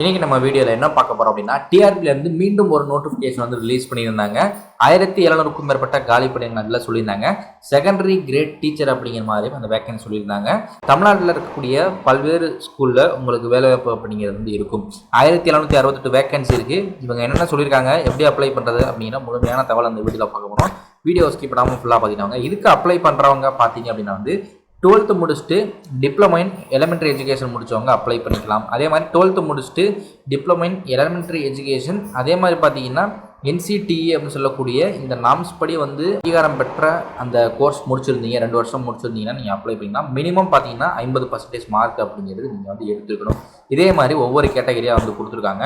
இன்றைக்கி நம்ம வீடியோவில் என்ன பார்க்க போகிறோம் அப்படின்னா டிஆர்பிலேருந்து மீண்டும் ஒரு நோட்டிஃபிகேஷன் வந்து ரிலீஸ் பண்ணியிருந்தாங்க. ஆயிரத்தி எழுநூறுக்கும் மேற்பட்ட காலி பணிகள் அதில் சொல்லியிருந்தாங்க. செகண்டரி கிரேட் டீச்சர் அப்படிங்கிற மாதிரி அந்த வேக்கன்ஸ் சொல்லியிருந்தாங்க. தமிழ்நாட்டில் இருக்கக்கூடிய பல்வேறு ஸ்கூலில் உங்களுக்கு வேலைவாய்ப்பு அப்படிங்கிறது வந்து இருக்கும். ஆயிரத்தி எழுநூத்தி அறுபத்தெட்டு வேக்கன்சி இருக்குது இவங்க என்னென்ன சொல்லியிருக்காங்க எப்படி அப்ளை பண்ணுறது அப்படிங்கிற முழுமையான தகவல் அந்த வீடியோவில் பார்க்க போகிறோம் வீடியோ ஸ்கிப் பண்ணாமல் ஃபுல்லாக பார்த்தீங்கன்னா இதுக்கு அப்ளை பண்ணுறவங்க பார்த்தீங்க அப்படின்னா வந்து டுவெல்த்து முடிச்சுட்டு டிப்ளமோ இன் எலிமெண்ட்ரி எஜுகேஷன் முடித்தவங்க அப்ளை பண்ணிக்கலாம். அதே மாதிரி டுவெல்த்து முடிச்சுட்டு டிப்ளமோ இன் எலிமெண்ட்ரி எஜுகேஷன் அதே மாதிரி பார்த்தீங்கன்னா என்சிடிஇ அப்படின்னு சொல்லக்கூடிய இந்த நாம்ஸ் படி வந்து அங்கீகாரம் பெற்ற அந்த கோர்ஸ் முடிச்சிருந்தீங்க ரெண்டு வருஷம் முடிச்சிருந்தீங்கன்னா நீங்கள் அப்ளை பண்ணிக்கலாம். மினிமம் பார்த்தீங்கன்னா ஐம்பது பர்சன்டேஜ் மார்க் அப்படிங்கிறது நீங்கள் வந்து எடுத்துக்கணும் இதே மாதிரி ஒவ்வொரு கேட்டகரியாக வந்து கொடுத்துருக்காங்க.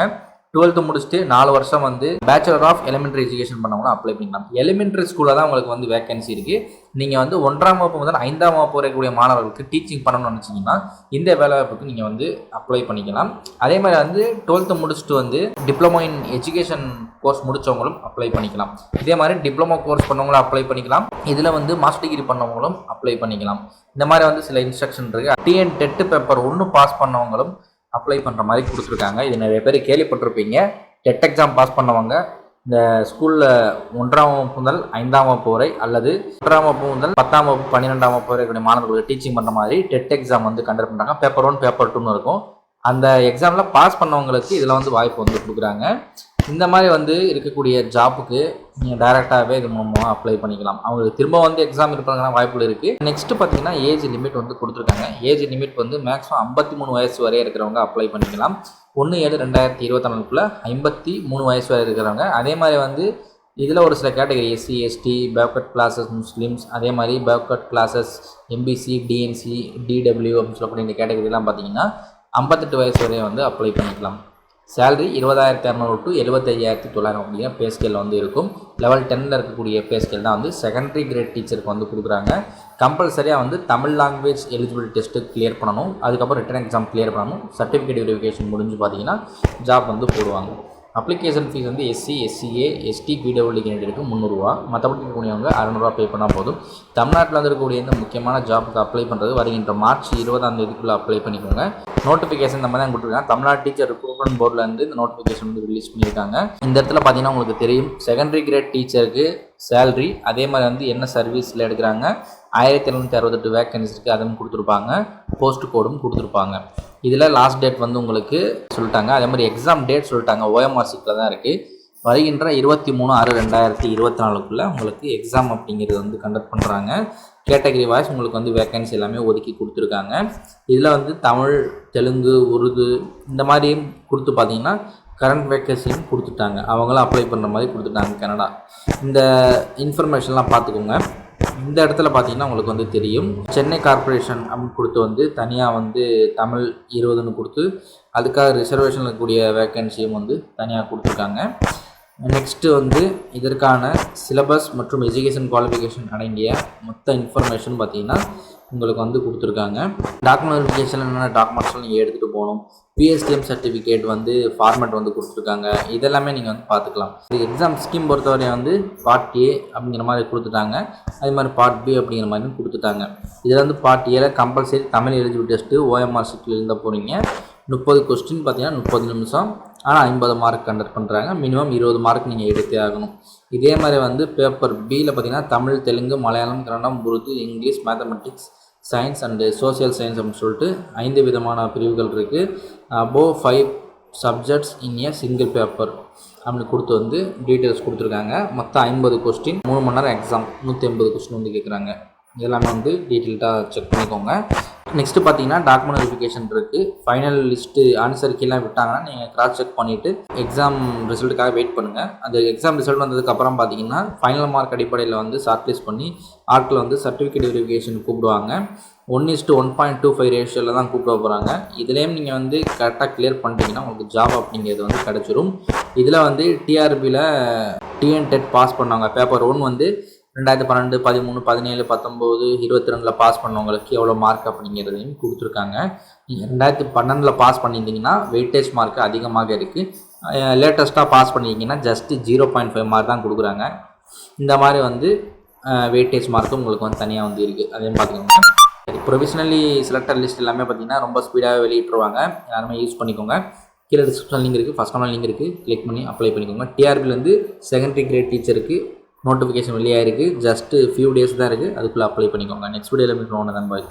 டுவெல்த்து முடிச்சுட்டு நாலு வருஷம் வந்து பேச்சுலர் ஆஃப் எலிமெண்ட்ரி எஜுகேஷன் பண்ணவங்களும் அப்ளை பண்ணிக்கலாம். எலிமெண்ட்ரி ஸ்கூலில் தான் உங்களுக்கு வந்து வேகன்சி இருக்குது நீங்கள் வந்து ஒன்றாம் வகுப்பு முதல் ஐந்தாம் வகுப்பு வரைக்கூடிய மாணவர்களுக்கு டீச்சிங் பண்ணணும்னு நினச்சிங்கன்னா இந்த வேலைவாய்ப்புக்கு நீங்கள் வந்து அப்ளை பண்ணிக்கலாம். அதே மாதிரி வந்து டுவெல்த்து முடிச்சுட்டு வந்து டிப்ளமோ இன் எஜுகேஷன் கோர்ஸ் முடித்தவங்களும் அப்ளை பண்ணிக்கலாம். இதே மாதிரி டிப்ளமோ கோர்ஸ் பண்ணவங்களும் அப்ளை பண்ணிக்கலாம். இதில் வந்து மாஸ்டர் டிகிரி பண்ணவங்களும் அப்ளை பண்ணிக்கலாம். இந்த மாதிரி வந்து சில இன்ஸ்ட்ரக்ஷன் இருக்குது டிஎன் டெட்டு பேப்பர் ஒன்று பாஸ் பண்ணவங்களும் அப்ளை பண்ணுற மாதிரி கொடுத்துருக்காங்க. இது நிறைய பேர் கேள்விப்பட்டிருப்பீங்க. டெட் எக்ஸாம் பாஸ் பண்ணவங்க இந்த ஸ்கூலில் ஒன்றாம் வகுப்பு முதல் ஐந்தாம் வகுப்பு வரை அல்லது ஒன்றாம் வகுப்பு முதல் பத்தாம் வகுப்பு பன்னிரெண்டாம் வகுப்பு வரை இருக்கக்கூடிய மாணவர்களுக்கு டீச்சிங் பண்ணுற மாதிரி டெட் எக்ஸாம் வந்து கண்டக்ட் பண்ணுறாங்க பேப்பர் ஒன் பேப்பர் டூன்னு இருக்கும். அந்த எக்ஸாமில் பாஸ் பண்ணவங்களுக்கு இதில் வந்து வாய்ப்பு வந்து கொடுக்குறாங்க. இந்த மாதிரி வந்து இருக்கக்கூடிய ஜாப்புக்கு நீங்கள் டைரெக்டாகவே இது மூலமாக அப்ளை பண்ணிக்கலாம். அவங்களுக்கு திரும்ப வந்து எக்ஸாம் இருப்பாங்கன்னா வாய்ப்புகள் இருக்குது நெக்ஸ்ட்டு பார்த்தீங்கன்னா ஏஜ் லிமிட் வந்து கொடுத்துருக்காங்க. ஏஜ் லிமிட் வந்து மேக்ஸிமம் ஐம்பத்தி மூணு வயசு வரை இருக்கிறவங்க அப்ளை பண்ணிக்கலாம். ஒன்று ஏழு ரெண்டாயிரத்தி இருபத்தி ஐம்பத்தி மூணு வயசு வரை இருக்கிறவங்க அதே மாதிரி வந்து இதில் ஒரு சில category SC ST backward classes Muslims அதே மாதிரி backward classes MBC DNC DW அப்படின்னு சொல்லக்கூடிய இந்த கேட்டகரிலாம் பார்த்தீங்கன்னா ஐம்பத்தெட்டு வயசு வரை வந்து அப்ளை பண்ணிக்கலாம். சேலரி இருபதாயிரத்தி இரநூறு டு எழுபத்தையாயிரத்தி தொள்ளாயிரம் அப்படிங்கிற பே ஸ்கேல் வந்து இருக்கும். லெவல் டென்னில் இருக்கக்கூடிய பே ஸ்கேல் தான் வந்து செகண்டரி கிரேட் டீச்சருக்கு வந்து கொடுக்குறாங்க. கம்பல்சரியாக வந்து Tamil language eligible test clear பண்ணணும். அதுக்கப்புறம் ரிட்டன் எக்ஸாம் கிளியர் பண்ணணும். சர்டிஃபிகேட் வெரிஃபிகேஷன் முடிஞ்சு பார்த்தீங்கன்னா ஜாப் வந்து போடுவாங்க. அப்ளிகேஷன் ஃபீஸ் வந்து எஸ்சி எஸ்சிஏ எஸ்டி பிடபிள்யூ கேண்டிடேட்டுக்கு முந்நூறுரூவா மற்றபடி இருக்கக்கூடியவங்க அறநூறுவா பே பண்ணால் போதும். தமிழ்நாட்டில் வந்து இருக்கக்கூடிய இந்த முக்கியமான ஜாப்புக்கு அப்ளை பண்ணுறது வருகின்ற மார்ச் இருபதாம் தேதிக்குள்ளே அப்ளை பண்ணிக்கோங்க. நோட்டிஃபிகேஷன் இந்த மாதிரி தான் கொடுத்துருக்காங்க. தமிழ்நாடு டீச்சர் ரெக்ரூட்மெண்ட் போர்ட்லேருந்து இந்த நோட்டிஃபிகேஷன் வந்து ரிலீஸ் பண்ணியிருக்காங்க. இந்த இடத்துல பார்த்தீங்கன்னா உங்களுக்கு தெரியும். செகண்டரி கிரேட் டீச்சருக்கு சேலரி அதே மாதிரி வந்து என்ன சர்வீஸில் எடுக்கிறாங்க? ஆயிரத்தி எழுநூற்றி அறுபத்தெட்டு வேக்கன்சி இருக்குது அதுவும் கொடுத்துருப்பாங்க. போஸ்ட் கோடும் கொடுத்துருப்பாங்க. இதில் லாஸ்ட் டேட் வந்து உங்களுக்கு சொல்லிட்டாங்க. அதே மாதிரி எக்ஸாம் டேட் சொல்லிட்டாங்க. ஓஎம்ஆர் தான் இருக்குது வருகின்ற இருபத்தி மூணு ஆறு ரெண்டாயிரத்தி இருபத்தி நாலுக்குள்ளே உங்களுக்கு எக்ஸாம் அப்படிங்கிறது வந்து கண்டக்ட் பண்ணுறாங்க கேட்டகரி வாய்ஸ் உங்களுக்கு வந்து வேக்கன்சி எல்லாமே ஒதுக்கி கொடுத்துருக்காங்க. இதில் வந்து தமிழ் தெலுங்கு உருது இந்த மாதிரியும் கொடுத்து பார்த்தீங்கன்னா கரண்ட் வேக்கன்சியும் கொடுத்துட்டாங்க. அவங்களும் அப்ளை பண்ணுற மாதிரி கொடுத்துட்டாங்க கனடா. இந்த இன்ஃபர்மேஷன்லாம் பார்த்துக்கோங்க. இந்த இடத்துல பார்த்தீங்கன்னா உங்களுக்கு வந்து தெரியும். சென்னை கார்ப்பரேஷன் அப்படின்னு கொடுத்து வந்து தனியாக வந்து தமிழ் இருபதுன்னு கொடுத்து அதுக்காக ரிசர்வேஷனில் இருக்கக்கூடிய வேக்கன்சியும் வந்து தனியாக கொடுத்துருக்காங்க. நெக்ஸ்ட்டு வந்து இதற்கான சிலபஸ் மற்றும் எஜுகேஷன் குவாலிஃபிகேஷன் அடங்கிய மொத்த இன்ஃபர்மேஷன் பார்த்தீங்கன்னா உங்களுக்கு வந்து கொடுத்துருக்காங்க. டாக்குமெண்ட் வெரிஃபிகேஷன் என்னென்ன டாக்குமெண்ட்ஸ்லாம் நீங்கள் எடுத்துகிட்டு போகணும்? பிஎஸ்டிஎம் சர்டிஃபிகேட் வந்து ஃபார்மேட் வந்து கொடுத்துருக்காங்க. இதெல்லாமே நீங்கள் வந்து பார்த்துக்கலாம். எக்ஸாம் ஸ்கீம் பொறுத்தவரை வந்து பார்ட் ஏ அப்படிங்கிற மாதிரி கொடுத்துட்டாங்க. அதே மாதிரி பார்ட் பி அப்படிங்கிற மாதிரி கொடுத்துட்டாங்க. இதில் வந்து பார்ட் ஏல compulsory Tamil eligible test OMR சீட்டில் இருந்தால் போகிறீங்க முப்பது கொஸ்டின் பார்த்தீங்கன்னா முப்பது நிமிஷம். ஆனால் ஐம்பது மார்க் கண்டக்ட் பண்ணுறாங்க மினிமம் இருபது மார்க் நீங்கள் எடுத்தே ஆகணும். இதே மாதிரி வந்து பேப்பர் பியில் பார்த்தீங்கன்னா Tamil Telugu Malayalam Kannada Urdu English mathematics science and social science அப்படின்னு சொல்லிட்டு ஐந்து விதமான பிரிவுகள் இருக்குது above five subjects in a single paper அப்படின்னு கொடுத்து வந்து டீட்டெயில்ஸ் கொடுத்துருக்காங்க. மொத்தம் ஐம்பது கொஸ்டின் மூணு மணி நேரம் எக்ஸாம் நூற்றி ஐம்பது கொஸ்டின் வந்து கேட்குறாங்க இதெல்லாமே வந்து டீட்டெயில்டாக செக் பண்ணிக்கோங்க. நெக்ஸ்ட்டு பார்த்தீங்கன்னா டாக்குமெண்ட் வெரிஃபிகேஷன் இருக்குது ஃபைனல் லிஸ்ட்டு ஆன்சர் கீழே விட்டாங்கன்னா நீங்கள் கிராஸ் செக் பண்ணிவிட்டு எக்ஸாம் ரிசல்ட்டுக்காக வெயிட் பண்ணுங்கள் அந்த எக்ஸாம் ரிசல்ட் வந்ததுக்கப்புறம் பார்த்தீங்கன்னா ஃபைனல் மார்க் அடிப்படையில் வந்து ஷார்ட் லிஸ்ட் பண்ணி ஆட்கள் வந்து சர்டிஃபிகேட் வெரிஃபிகேஷன் கூப்பிடுவாங்க. One is to one point two five ரேஷியோவில் தான் கூப்பிட போகிறாங்க இதுலேயும் நீங்கள் வந்து கரெக்டாக கிளியர் பண்ணிட்டீங்கன்னா உங்களுக்கு ஜாப் அப்படிங்கிறது வந்து கிடச்சிரும். இதில் வந்து டிஆர்பியில் டிஎன் டெட் பாஸ் பண்ணாங்க. பேப்பர் ஒன் வந்து ரெண்டாயிரத்தி பன்னெண்டு பதிமூணு பதினேழு பத்தொம்போது இருபத்தி ரெண்டில் பாஸ் பண்ணவங்களுக்கு எவ்வளோ மார்க் அப்படிங்கிறதையும் கொடுத்துருக்காங்க. நீங்கள் ரெண்டாயிரத்தி பன்னெண்டில் பாஸ் பண்ணியிருந்தீங்கன்னா வெயிட்டேஜ் மார்க் அதிகமாக இருக்குது லேட்டஸ்ட்டாக pass பண்ணியிருக்கீங்கன்னா just zero point five mark தான் கொடுக்குறாங்க. இந்த மாதிரி வந்து வெயிட்டேஜ் மார்க்கும் உங்களுக்கு வந்து தனியாக வந்து இருக்குது அதையும் பார்த்துக்கோங்க ப்ரொவிஷனலி செலக்டர் லிஸ்ட் எல்லாமே பார்த்தீங்கன்னா ரொம்ப ஸ்பீடாக வெளியிட்டுருவாங்க. எல்லாருமே யூஸ் பண்ணிக்கோங்க. கீழே டிஸ்கிரிப்ஷன் லிங்க் இருக்குது ஃபஸ்ட் கமெண்ட் லிங்க் இருக்குது கிளிக் பண்ணி அப்ளை பண்ணிக்கோங்க. டிஆர்பிலேருந்து செகண்டரி கிரேட் டீச்சருக்கு நோட்டிஃபிகேஷன் வெளியாயிருக்கு. ஜஸ்ட் ஃபியூ டேஸ் தான் இருக்குது அதுக்குள்ளே அப்ளை பண்ணிக்கோங்க. நெக்ஸ்ட் வீடியோவில் மீட் பண்ணுவோம் தான் பாய்